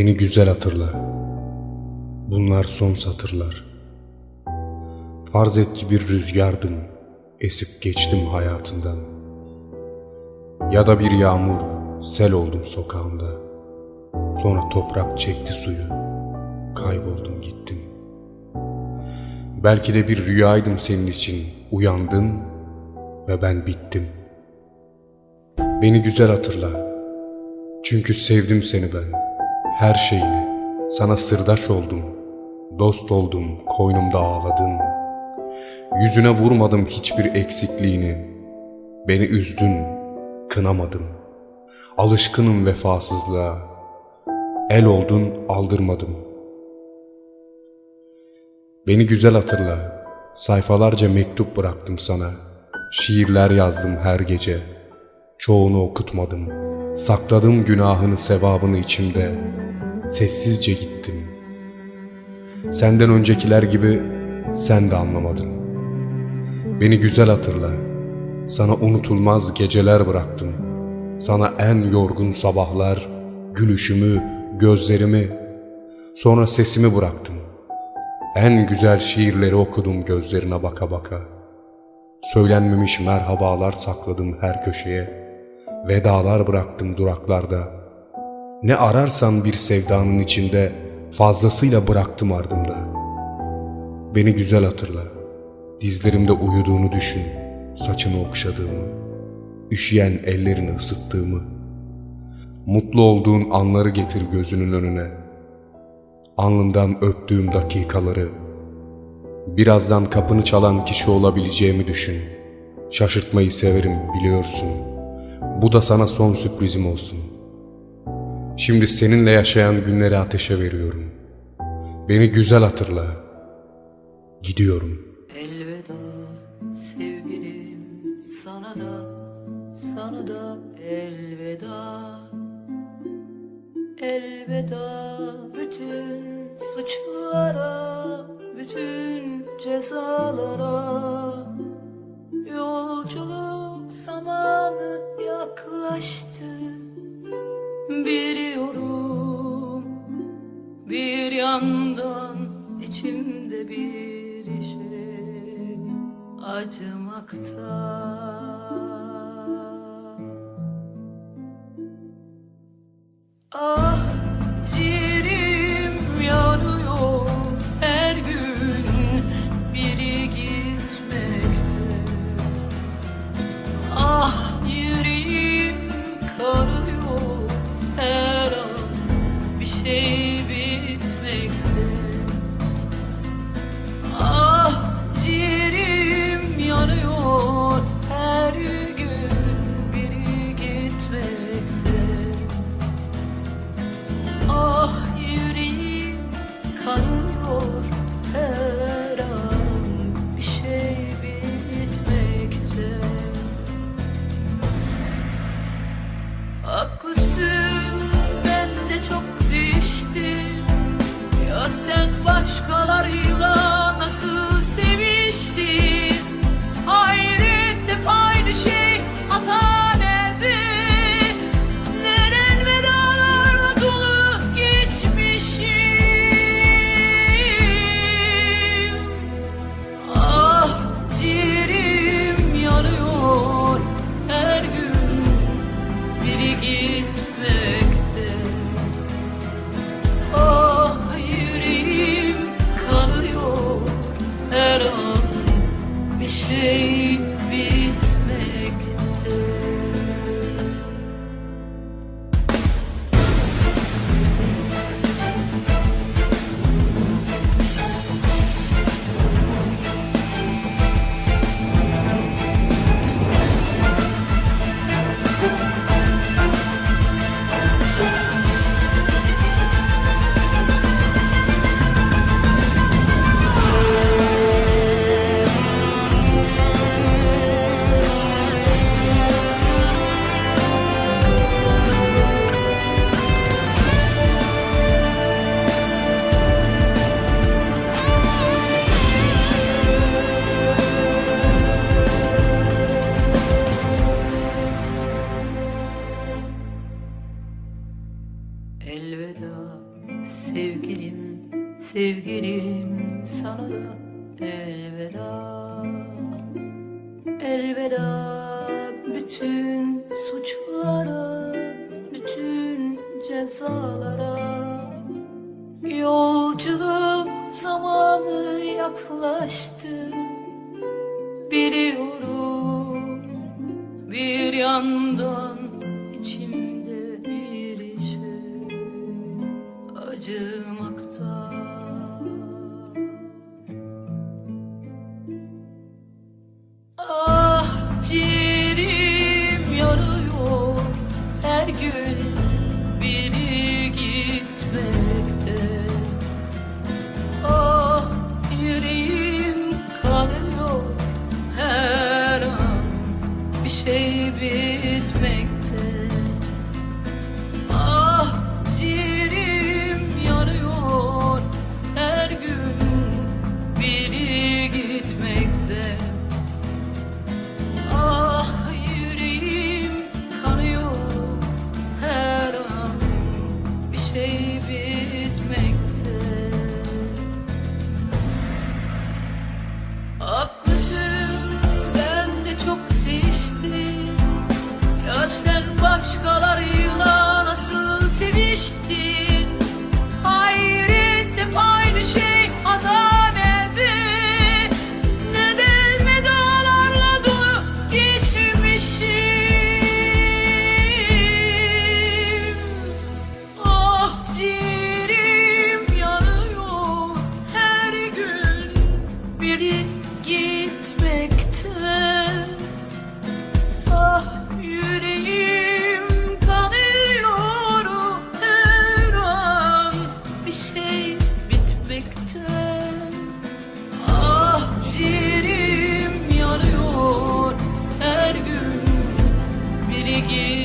Beni güzel hatırla. Bunlar son satırlar. Farz et ki bir rüzgardım, esip geçtim hayatından. Ya da bir yağmur, sel oldum sokağında. Sonra toprak çekti suyu, kayboldum gittim. Belki de bir rüyaydım senin için, uyandın ve ben bittim. Beni güzel hatırla. Çünkü sevdim seni ben. Her şeyini. Sana sırdaş oldum. Dost oldum. Koynumda ağladın. Yüzüne vurmadım hiçbir eksikliğini. Beni üzdün. Kınamadım. Alışkınım vefasızlığa. El oldun aldırmadım. Beni güzel hatırla. Sayfalarca mektup bıraktım sana. Şiirler yazdım her gece. Çoğunu okutmadım. Sakladım günahını sevabını içimde. Sessizce gittim. Senden öncekiler gibi sen de anlamadın. Beni güzel hatırla. Sana unutulmaz geceler bıraktım. Sana en yorgun sabahlar, gülüşümü, gözlerimi, sonra sesimi bıraktım. En güzel şiirleri okudum gözlerine baka baka. Söylenmemiş merhabalar sakladım her köşeye. Vedalar bıraktım duraklarda. Ne ararsan bir sevdanın içinde fazlasıyla bıraktım ardımda. Beni güzel hatırla. Dizlerimde uyuduğunu düşün. Saçını okşadığımı. Üşüyen ellerini ısıttığımı. Mutlu olduğun anları getir gözünün önüne. Alnından öptüğüm dakikaları. Birazdan kapını çalan kişi olabileceğimi düşün. Şaşırtmayı severim biliyorsun. Bu da sana son sürprizim olsun. Şimdi seninle yaşayan günleri ateşe veriyorum. Beni güzel hatırla. Gidiyorum. Elveda sevgilim sana da sana da elveda Elveda bütün suçlara bütün cezalara acımakta bir Elveda bütün suçlara, bütün cezalara. Yolculuk zamanı yaklaştı. Biliyorum bir yandan şey bir you.